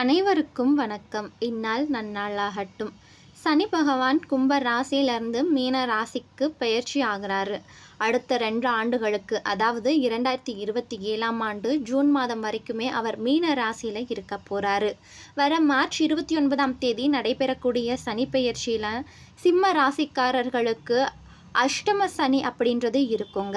அனைவருக்கும் வணக்கம். இந்நாள் நன்னாளாகட்டும். சனி பகவான் கும்ப ராசியிலிருந்து மீன ராசிக்கு பயிற்சி ஆகிறாரு. அடுத்த ரெண்டு ஆண்டுகளுக்கு அதாவது இரண்டாயிரத்தி இருபத்தி ஏழாம் ஆண்டு ஜூன் மாதம் வரைக்குமே அவர் மீன ராசியில் இருக்க போகிறாரு வர மார்ச் இருபத்தி ஒன்பதாம் தேதி நடைபெறக்கூடிய சனி பெயர்ச்சியில் சிம்ம ராசிக்காரர்களுக்கு அஷ்டம சனி அப்படின்றது இருக்குங்க.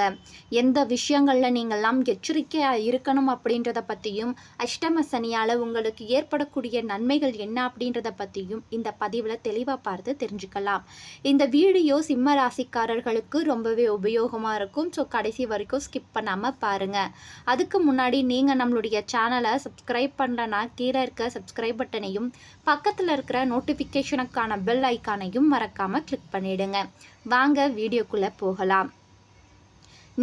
எந்த விஷயங்களில் நீங்கள்லாம் எச்சரிக்கையாக இருக்கணும் அப்படின்றத பற்றியும் அஷ்டம சனியால் உங்களுக்கு ஏற்படக்கூடிய நன்மைகள் என்ன அப்படின்றத பற்றியும் இந்த பதிவில் தெளிவாக பார்த்து தெரிஞ்சுக்கலாம். இந்த வீடியோ சிம்ம ராசிக்காரர்களுக்கு ரொம்பவே உபயோகமாக இருக்கும். ஸோ கடைசி வரைக்கும் ஸ்கிப் பண்ணாமல் பாருங்கள் அதுக்கு முன்னாடி நீங்கள் நம்மளுடைய சேனலை சப்ஸ்கிரைப் பண்ணலன்னா கீழே இருக்க சப்ஸ்கிரைப் பட்டனையும் பக்கத்தில் இருக்கிற நோட்டிஃபிகேஷனுக்கான பெல் ஐக்கானையும் மறக்காமல் கிளிக் பண்ணிவிடுங்க வாங்க வீடியோக்குள்ளே போகலாம்.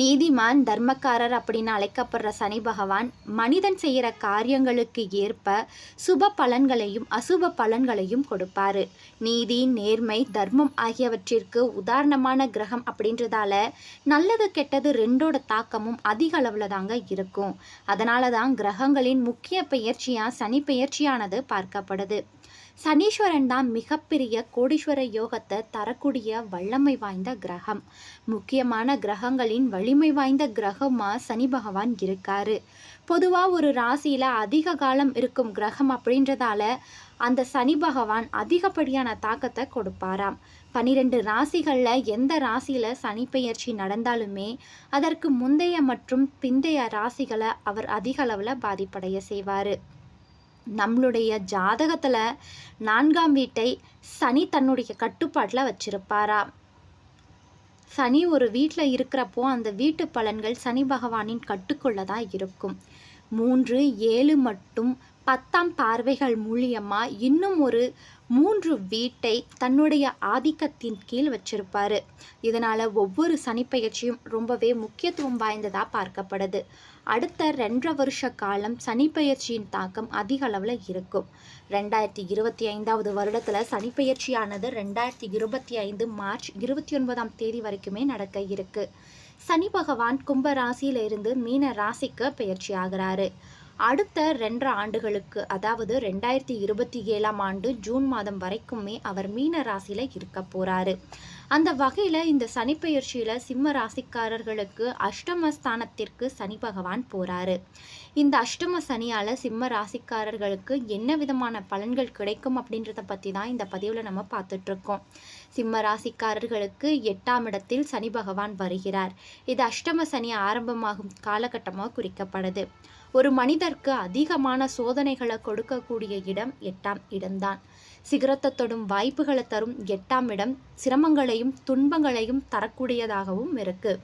நீதிமான் தர்மக்காரர் அப்படின்னு அழைக்கப்படுற சனி பகவான் மனிதன் செய்கிற காரியங்களுக்கு ஏற்ப சுப பலன்களையும் அசுப பலன்களையும் கொடுப்பாரு. நீதி நேர்மை தர்மம் ஆகியவற்றிற்கு உதாரணமான கிரகம் அப்படின்றதால நல்லது கெட்டது ரெண்டோட தாக்கமும் அதிக அளவில் தாங்க இருக்கும். அதனால தான் கிரகங்களின் முக்கிய பெயர்ச்சியாக சனி பெயர்ச்சியானது பார்க்கப்படுது. சனீஸ்வரன் தான் மிகப்பெரிய கோடீஸ்வர யோகத்தை தரக்கூடிய வல்லமை வாய்ந்த கிரகம். முக்கியமான கிரகங்களின் வலிமை வாய்ந்த கிரகமாக சனி பகவான் இருக்காரு. பொதுவாக ஒரு ராசியில் அதிக காலம் இருக்கும் கிரகம் அப்படின்றதால அந்த சனி பகவான் அதிகப்படியான தாக்கத்தை கொடுப்பாராம். பனிரெண்டு ராசிகளில் எந்த ராசியில் சனி பெயர்ச்சி நடந்தாலுமே அதற்கு முந்தைய மற்றும் பிந்தைய ராசிகளை அவர் அதிக அளவில் பாதிப்படைய செய்வார். நம்மளுடைய ஜாதகத்தில் நான்காம் வீட்டை சனி தன்னுடைய கட்டுப்பாட்டில் வச்சிருப்பாரா? சனி ஒரு வீட்டில் இருக்கிறப்போ அந்த வீட்டு பலன்கள் சனி பகவானின் கட்டுக்குள்ளே தான் இருக்கும். மூன்று ஏழு மட்டும் பத்தாம் பார்வைகள் மூலியமாக இன்னும் ஒரு மூன்று வீட்டை தன்னுடைய ஆதிக்கத்தின் கீழ் வச்சிருப்பாரு. இதனால் ஒவ்வொரு சனிப்பயிற்சியும் ரொம்பவே முக்கியத்துவம் வாய்ந்ததாக பார்க்கப்படுது. அடுத்த ரெண்டரை வருஷ காலம் சனிப்பயிற்சியின் தாக்கம் அதிக அளவில் இருக்கும். ரெண்டாயிரத்தி இருபத்தி ஐந்தாவது வருடத்தில் சனிப்பயிற்சியானது ரெண்டாயிரத்தி இருபத்தி ஐந்து மார்ச் இருபத்தி ஒன்பதாம் தேதி வரைக்குமே நடக்க இருக்கு. சனி பகவான் கும்ப ராசியிலிருந்து மீன ராசிக்கு பயிற்சி ஆகிறாரு. அடுத்த ரெண்டரை ஆண்டுகளுக்கு அதாவது ரெண்டாயிரத்தி இருபத்தி ஏழாம் ஆண்டு ஜூன் மாதம் வரைக்குமே அவர் மீன ராசியில் இருக்க போகிறாரு அந்த வகையில் இந்த சனிப்பெயர்ச்சியில் சிம்ம ராசிக்காரர்களுக்கு அஷ்டமஸ்தானத்திற்கு சனி பகவான் போகிறாரு இந்த அஷ்டம சனியால் சிம்ம ராசிக்காரர்களுக்கு என்ன விதமான பலன்கள் கிடைக்கும் அப்படின்றத பற்றி தான் இந்த பதிவில் நம்ம பார்த்துட்ருக்கோம் சிம்ம ராசிக்காரர்களுக்கு எட்டாம் இடத்தில் சனி பகவான் வருகிறார். இது அஷ்டம சனி ஆரம்பமாகும் காலகட்டமாக குறிக்கப்படுது. ஒரு மனிதருக்கு அதிகமான சோதனைகளை கொடுக்கக்கூடிய இடம் எட்டாம் இடம்தான். சிகரத்தை தொடும் வாய்ப்புகளை தரும் எட்டாம் இடம் சிரமங்களையும் துன்பங்களையும் தரக்கூடியதாகவும் இருக்குது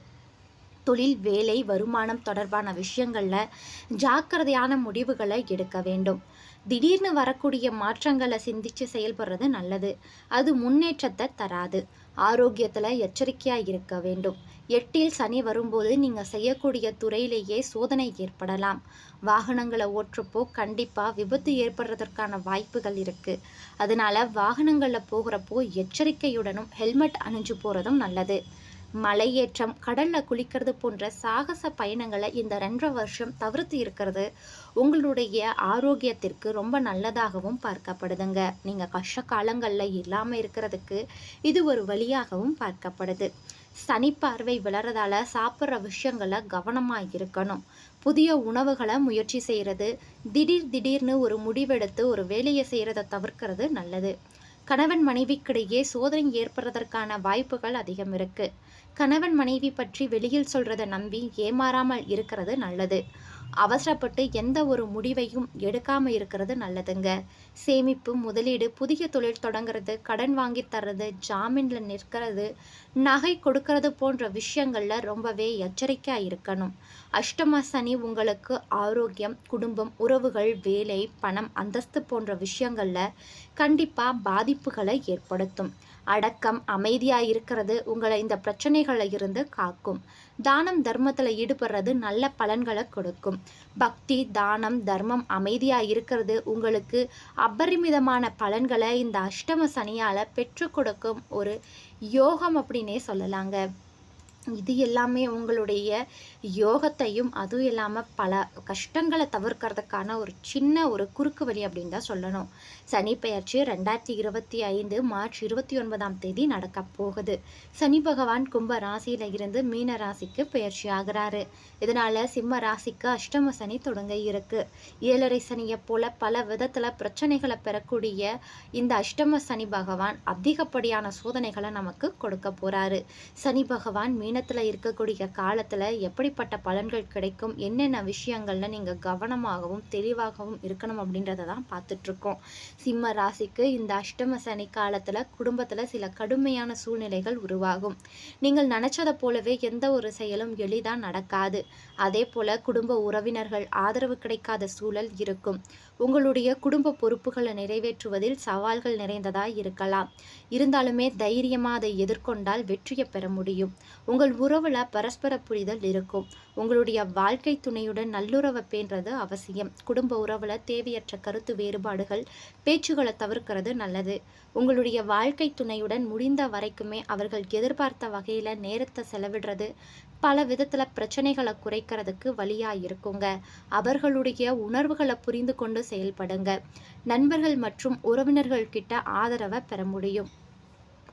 தொழில் வேலை வருமானம் தொடர்பான விஷயங்களில் ஜாக்கிரதையான முடிவுகளை எடுக்க வேண்டும். திடீர்னு வரக்கூடிய மாற்றங்களை சிந்திச்சு செயல்படுறது நல்லது. அது முன்னேற்றத்தை தராது. ஆரோக்கியத்தில் எச்சரிக்கையாக இருக்க வேண்டும். எட்டில் சனி வரும்போது நீங்கள் செய்யக்கூடிய துறையிலேயே சோதனை ஏற்படலாம். வாகனங்களை ஓட்டுறப்போ கண்டிப்பாக விபத்து ஏற்படுறதற்கான வாய்ப்புகள் இருக்குது அதனால் வாகனங்களில் போகிறப்போ எச்சரிக்கையுடனும் ஹெல்மெட் அணிஞ்சு போகிறதும் நல்லது. மலையேற்றம் கடலில் குளிக்கிறது போன்ற சாகச பயணங்களை இந்த ரெண்டரை வருஷம் தவிர்த்து இருக்கிறது உங்களுடைய ஆரோக்கியத்திற்கு ரொம்ப நல்லதாகவும் பார்க்கப்படுதுங்க. நீங்கள் கஷ்ட காலங்களில் இல்லாமல் இருக்கிறதுக்கு இது ஒரு வழியாகவும் பார்க்கப்படுது. சனி பார்வை விளறதால சாப்பிட்ற விஷயங்களை கவனமாக இருக்கணும். புதிய உணவுகளை முயற்சி செய்கிறது திடீர் திடீர்னு ஒரு முடிவெடுத்து ஒரு வேலையை செய்கிறத தவிர்க்கிறது நல்லது. கணவன் மனைவிக்கிடையே சோதனை ஏற்படுறதற்கான வாய்ப்புகள் அதிகம் இருக்கு. கணவன் மனைவி பற்றி வெளியில் சொல்றதை நம்பி ஏமாறாமல் இருக்கிறது நல்லது. அவசரப்பட்டு எந்த ஒரு முடிவையும் எடுக்காமல் இருக்கிறது நல்லதுங்க. சேமிப்பு முதலீடு புதிய தொழில் தொடங்குறது கடன் வாங்கி தர்றது ஜாமீனில் நிற்கிறது நகை கொடுக்கறது போன்ற விஷயங்களில் ரொம்பவே எச்சரிக்கையாக இருக்கணும். அஷ்டம சனி உங்களுக்கு ஆரோக்கியம் குடும்பம் உறவுகள் வேலை பணம் அந்தஸ்து போன்ற விஷயங்களில் கண்டிப்பாக பாதிப்புகளை ஏற்படுத்தும். அடக்கம் அமைதியாக இருக்கிறது உங்களை இந்த பிரச்சனைகளில் இருந்து காக்கும். தானம் தர்மத்தில் ஈடுபடுறது நல்ல பலன்களை கொடுக்கும். பக்தி தானம் தர்மம் அமைதியாக இருக்கிறது உங்களுக்கு அபரிமிதமான பலன்களை இந்த அஷ்டம சனியால் பெற்று கொடுக்கும் ஒரு யோகம் அப்படின்னே சொல்லலாங்க. இது எல்லாமே உங்களுடைய யோகத்தையும் அதுவும் இல்லாமல் பல கஷ்டங்களை தவிர்க்கிறதுக்கான ஒரு சின்ன ஒரு குறுக்கு வழி அப்படின்னு தான் சொல்லணும். சனி பெயர்ச்சி ரெண்டாயிரத்தி இருபத்தி ஐந்து மார்ச் இருபத்தி ஒன்பதாம் தேதி நடக்க போகுது. சனி பகவான் கும்ப ராசியில இருந்து மீன ராசிக்கு பெயர்ச்சி ஆகிறாரு. இதனால சிம்ம ராசிக்கு அஷ்டம சனி தொடங்க இருக்கு. ஏழரை சனியை போல பல விதத்துல பிரச்சனைகளை பெறக்கூடிய இந்த அஷ்டம சனி பகவான் அதிகப்படியான சோதனைகளை நமக்கு கொடுக்க போறாரு. சனி பகவான் மீன மீனத்துல இருக்கக்கூடிய காலத்துல எப்படிப்பட்ட பலன்கள் கிடைக்கும்? என்னென்ன விஷயங்கள்ல நீங்க கவனமாகவும் தெளிவாகவும் இருக்கணும் அப்படின்றத தான் பார்த்துட்டு இருக்கோம் சிம்ம ராசிக்கு இந்த அஷ்டம சனி காலத்துல குடும்பத்துல சில கடுமையான சூழ்நிலைகள் உருவாகும். நீங்கள் நினைச்சதை போலவே எந்த ஒரு செயலும் எளிதா நடக்காது. அதே போல குடும்ப உறவினர்கள் ஆதரவு கிடைக்காத சூழல் இருக்கும். உங்களுடைய குடும்ப பொறுப்புகளை நிறைவேற்றுவதில் சவால்கள் நிறைந்ததாய் இருக்கலாம். இருந்தாலுமே தைரியமாக அதை எதிர்கொண்டால் வெற்றியை பெற முடியும். உங்கள் உறவில் பரஸ்பர புரிதல் இருக்கும். உங்களுடைய வாழ்க்கை துணையுடன் நல்லுறவை பேன்றது அவசியம். குடும்ப உறவில் தேவையற்ற கருத்து வேறுபாடுகள் பேச்சுகளை தவிர்க்கிறது நல்லது. உங்களுடைய வாழ்க்கை துணையுடன் முடிந்த வரைக்குமே அவர்கள் எதிர்பார்த்த வகையில் நேரத்தை செலவிடுறது பல விதத்தில் பிரச்சனைகளை குறைக்கிறதுக்கு வழியாக இருக்குங்க. அவர்களுடைய உணர்வுகளை புரிந்து கொண்டு செயல்படுங்க. நண்பர்கள் மற்றும் உறவினர்கள் கிட்ட ஆதரவை பெற முடியும்.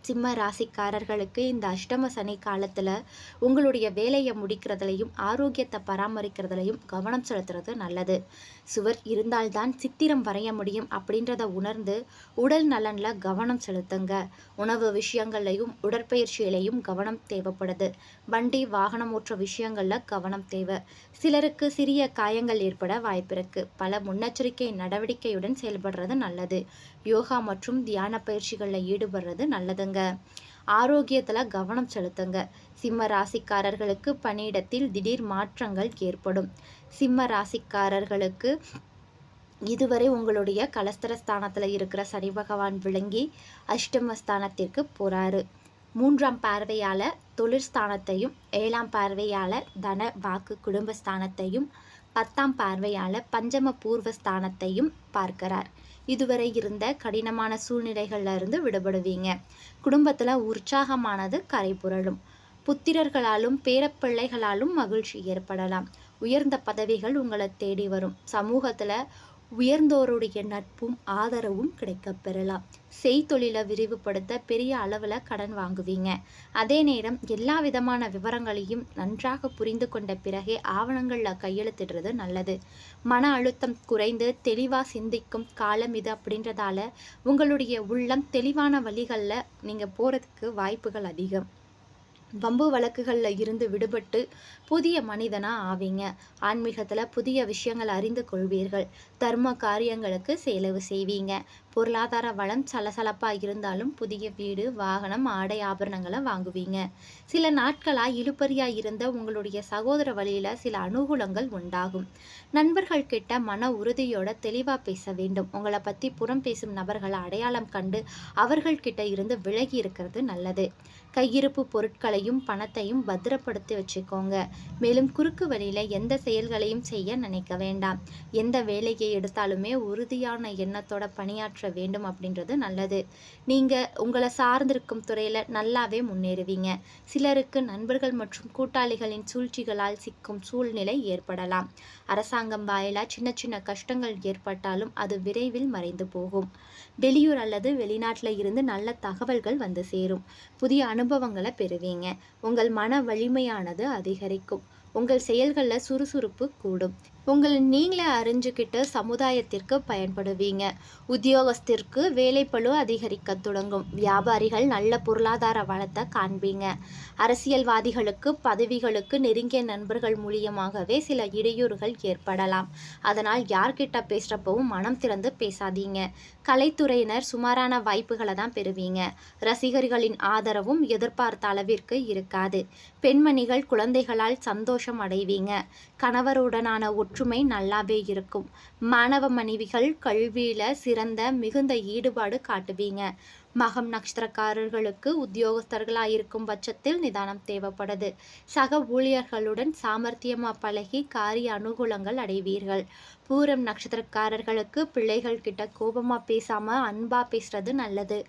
சிம்ம ராசிக்காரர்களுக்கு இந்த அஷ்டம சனி காலத்தில் உங்களுடைய வேலையை முடிக்கிறதுலையும் ஆரோக்கியத்தை பராமரிக்கிறதுலையும் கவனம் செலுத்துறது நல்லது. சுவர் இருந்தால்தான் சித்திரம் வரைய முடியும் அப்படின்றத உணர்ந்து உடல் நலனில் கவனம் செலுத்துங்க. உணவு விஷயங்கள்லையும் உடற்பயிற்சியிலையும் கவனம் தேவைப்படுது. வண்டி வாகனம் ஓற்ற விஷயங்களில் கவனம் தேவை. சிலருக்கு சிறிய காயங்கள் ஏற்பட வாய்ப்பிருக்கு பல முன்னெச்சரிக்கை நடவடிக்கையுடன் செயல்படுறது நல்லது. யோகா மற்றும் தியான பயிற்சிகளில் ஈடுபடுறது நல்லதுங்க. ஆரோக்கியத்துல கவனம் செலுத்துங்க. சிம்ம ராசிக்காரர்களுக்கு பணியிடத்தில் திடீர் மாற்றங்கள் ஏற்படும். சிம்ம ராசிக்காரர்களுக்கு இதுவரை உங்களுடைய கலஸ்தரஸ்தானத்துல இருக்கிற சனி பகவான் விளங்கி அஷ்டமஸ்தானத்திற்கு போறாரு. மூன்றாம் பார்வையால் தொழிற்ஸ்தானத்தையும் ஏழாம் பார்வையால் தன வாக்கு குடும்பஸ்தானத்தையும் பத்தாம் பார்வையால பஞ்சம பூர்வ ஸ்தானத்தையும் பார்க்கிறார். இதுவரை இருந்த கடினமான சூழ்நிலைகள்ல இருந்து விடுபடுவீங்க. குடும்பத்துல உற்சாகமானது கரைபுரளும் புத்திரர்களாலும் பேரப்பிள்ளைகளாலும் மகிழ்ச்சி ஏற்படலாம். உயர்ந்த பதவிகள் உங்களை தேடி வரும். சமூகத்துல உயர்ந்தோருடைய நட்பும் ஆதரவும் கிடைக்கப் பெறலாம். செய்தொழிலை விரிவுபடுத்த பெரிய அளவில் கடன் வாங்குவீங்க. அதே நேரம் எல்லா விதமான விவரங்களையும் நன்றாக புரிந்து கொண்ட பிறகே ஆவணங்களில் கையெழுத்திடுறது நல்லது. மன அழுத்தம் குறைந்து தெளிவாக சிந்திக்கும் காலம் இது அப்படின்றதால உங்களுடைய உள்ளம் தெளிவான வழிகளில் நீங்கள் போகிறதுக்கு வாய்ப்புகள் அதிகம். வம்பு வழக்குகளில் இருந்து விடுபட்டு புதிய மனிதனாக ஆவீங்க. ஆன்மீகத்தில் புதிய விஷயங்கள் அறிந்து கொள்வீர்கள். தர்ம காரியங்களுக்கு செலவு செய்வீங்க. பொருளாதார வளம் சலசலப்பாக இருந்தாலும் புதிய வீடு வாகனம் ஆடை ஆபரணங்களை வாங்குவீங்க. சில நாட்களாக இழுபறியாக இருந்த உங்களுடைய சகோதர வழியில் சில அனுகூலங்கள் உண்டாகும். நண்பர்கள் கிட்ட மன உறுதியோட தெளிவாக பேச வேண்டும். உங்களை பற்றி புறம் பேசும் நபர்களை அடையாளம் கண்டு அவர்கள்கிட்ட இருந்து விலகி இருக்கிறது நல்லது. கையிருப்பு பொருட்களையும் பணத்தையும் பத்திரப்படுத்தி வச்சுக்கோங்க. மேலும் குறுக்கு வழியில் எந்த செயல்களையும் செய்ய நினைக்க வேண்டாம். எந்த வேலையை எடுத்தாலுமே உறுதியான எண்ணத்தோட பணியாற்ற வேண்டும் அப்படின்றது நல்லது. நீங்க உங்களை சார்ந்திருக்கும் துறையில நல்லாவே முன்னேறுவீங்க. சிலருக்கு நண்பர்கள் மற்றும் கூட்டாளிகளின் சூழ்ச்சிகளால் சிக்கும் சூழ்நிலை ஏற்படலாம். அரசாங்கம் வாயிலா சின்ன சின்ன கஷ்டங்கள் ஏற்பட்டாலும் அது விரைவில் மறைந்து போகும். வெளியூர் அல்லது வெளிநாட்டில் இருந்து நல்ல தகவல்கள் வந்து சேரும். புதிய அனுபவங்களை பெறுவீங்க. உங்கள் மன வலிமையானது அதிகரிக்கும். உங்கள் செயல்களில் சுறுசுறுப்பு கூடும். உங்களை நீங்களே அறிஞ்சுக்கிட்டு சமுதாயத்திற்கு பயன்படுவீங்க. உத்தியோகஸ்திற்கு வேலைப்பளு அதிகரிக்க தொடங்கும். வியாபாரிகள் நல்ல பொருளாதார வளத்தை காண்பீங்க. அரசியல்வாதிகளுக்கு பதவிகளுக்கு நெருங்கிய நண்பர்கள் மூலியமாகவே சில இடையூறுகள் ஏற்படலாம். அதனால் யார்கிட்ட பேசுகிறப்பவும் மனம் திறந்து பேசாதீங்க. கலைத்துறையினர் சுமாரான வாய்ப்புகளை தான் பெறுவீங்க. ரசிகர்களின் ஆதரவும் எதிர்பார்த்த அளவிற்கு இருக்காது. பெண்மணிகள் குழந்தைகளால் சந்தோஷம் அடைவீங்க. கணவருடனான ஒற்றுமை நல்லாவே இருக்கும். மாணவ மனைவிகள் கல்வியில சிறந்த மிகுந்த ஈடுபாடு காட்டுவீங்க. மகம் நட்சத்திரக்காரர்களுக்கு உத்தியோகஸ்தர்களாக இருக்கும் பட்சத்தில் நிதானம் தேவைப்படுது. சக ஊழியர்களுடன் சாமர்த்தியமா பழகி காரிய அனுகூலங்கள் அடைவீர்கள். பூரம் நட்சத்திரக்காரர்களுக்கு பிள்ளைகள் கிட்ட கோபமா பேசாம அன்பா பேசுறது நல்லது.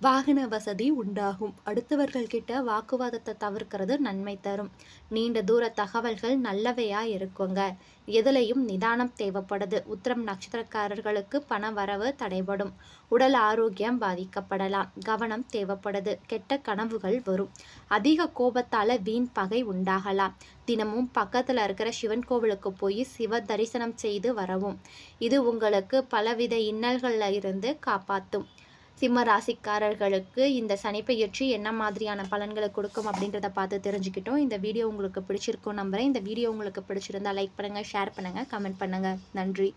வாகன வசதி உண்டாகும். அடுத்தவர்கள் கிட்ட வாக்குவாதத்தை தவிர்க்கிறது நன்மை தரும். நீண்ட தூர தகவல்கள் நல்லவையா இருக்குங்க. எதுலையும் நிதானம் தேவைப்படுது. உத்திரம் நட்சத்திரக்காரர்களுக்கு பண வரவு தடைபடும். உடல் ஆரோக்கியம் பாதிக்கப்படலாம். கவனம் தேவைப்படுது. கெட்ட கனவுகள் வரும். அதிக கோபத்தால வீண் பகை உண்டாகலாம். தினமும் பக்கத்தில் இருக்கிற சிவன் கோவிலுக்கு போய் சிவ தரிசனம் செய்து வரவும். இது உங்களுக்கு பலவித இன்னல்களில் இருந்து காப்பாற்றும் சிம்ம ராசிக்காரர்களுக்கு இந்த சனிப்பெயர்ச்சி என்ன மாதிரியான பலன்களை கொடுக்கும் அப்படின்றத பார்த்து தெரிஞ்சுக்கிட்டோம். இந்த வீடியோ உங்களுக்கு பிடிச்சிருக்கும் நம்புறேன். இந்த வீடியோ உங்களுக்கு பிடிச்சிருந்தா லைக் பண்ணுங்கள் ஷேர் பண்ணுங்கள் கமெண்ட் பண்ணுங்கள் நன்றி.